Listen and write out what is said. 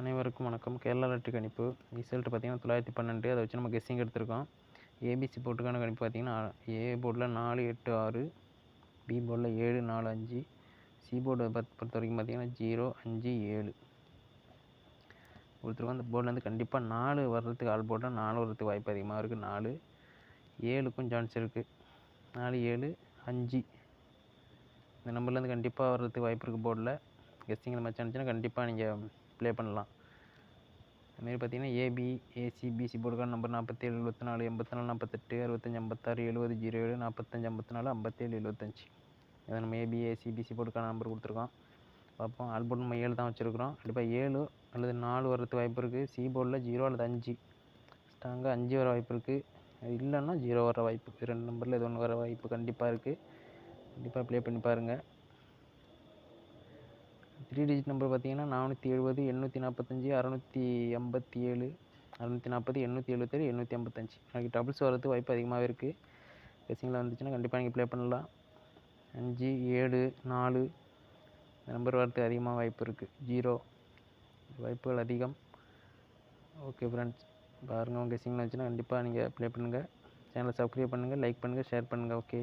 அனைவருக்கும் வணக்கம். கேரளா லட்டு கணிப்பு. ரிசல்ட் பார்த்தீங்கன்னா தொள்ளாயிரத்தி பன்னெண்டு. அதை வச்சு நம்ம கெஸ்ஸிங் எடுத்திருக்கோம். ஏபிசி போர்ட்டுக்கான கணிப்பு பார்த்தீங்கன்னா ஏ போர்டில் நாலு எட்டு ஆறு பி போர்டில் ஏழு நாலு அஞ்சு சி போர்டு பத் பொறுத்த வரைக்கும் பார்த்தீங்கன்னா ஜீரோ அஞ்சு ஏழு. ஒருத்தருக்கு அந்த போர்ட்லேருந்து கண்டிப்பாக நாலு வர்றதுக்கு ஆள் போட்டால் நாலு வர்றதுக்கு வாய்ப்பு அதிகமாக இருக்குது நாலு ஏழுக்கும் சான்ஸ் இருக்குது நாலு ஏழு அஞ்சு. இந்த நம்பர்லேருந்து கண்டிப்பாக வர்றதுக்கு வாய்ப்பு இருக்குது போர்டில் கெஸ்டிங்கில் மேட்ச் கண்டிப்பாக நீங்கள் ப்ளே பண்ணலாம். அதுமாரி பார்த்தீங்கன்னா ஏபி ஏசி பிசி போர்டுக்கான நம்பர் நாற்பத்தேழு எழுபத்தி நாலு எண்பத்தி நாலு நாற்பத்தெட்டு அறுபத்தஞ்சி ஐம்பத்தாறு எழுபது ஜீரோ ஏழு நாற்பத்தஞ்சி ஐம்பத்தி நாலு ஐம்பத்தேழு எழுபத்தஞ்சி இதை நம்ம ஏபி ஏசி பிசி போர்டுக்கான நம்பர் கொடுத்துருக்கோம். பார்ப்போம். ஆல்போர்ட் நம்ம ஏழு தான் வச்சுருக்கிறோம். கண்டிப்பாக ஏழு அல்லது நாலு வரதுக்கு வாய்ப்பு இருக்குது சி போர்டில் ஜீரோ அல்லது அஞ்சு. ஸ்ட்ராங்காக அஞ்சு வர வாய்ப்பு இருக்குது அது இல்லைன்னா ஜீரோ வர வாய்ப்பு ரெண்டு நம்பரில் இது ஒன்று வர வாய்ப்பு கண்டிப்பாக இருக்குது கண்டிப்பாக ப்ளே பண்ணி பாருங்கள் த்ரீ டிஜிட் நம்பர் பார்த்தீங்கன்னா நானூற்றி எழுபது எண்ணூற்றி நாற்பத்தஞ்சி அறநூற்றி எண்பத்தி ஏழு அறநூற்றி நாற்பது எண்ணூற்றி எழுபத்தேழு எண்ணூற்றி ஐம்பத்தஞ்சு எனக்கு டபுள்ஸ் வரதுக்கு வாய்ப்பு அதிகமாகவே இருக்குது ரேசிங்கில் வந்துச்சுன்னா கண்டிப்பாக நீங்கள் ப்ளே பண்ணலாம். அஞ்சு ஏழு நாலு இந்த நம்பர் வரதுக்கு அதிகமாக வாய்ப்பு இருக்குது ஜீரோ வாய்ப்புகள் அதிகம். ஓகே ஃப்ரெண்ட்ஸ் பாருங்கள் உங்கள் கெஸிங்கில் வந்துச்சுன்னா கண்டிப்பாக நீங்கள் ப்ளே பண்ணுங்கள் சேனலை சப்ஸ்கிரைப் பண்ணுங்கள் லைக் பண்ணுங்கள் ஷேர் பண்ணுங்கள் ஓகே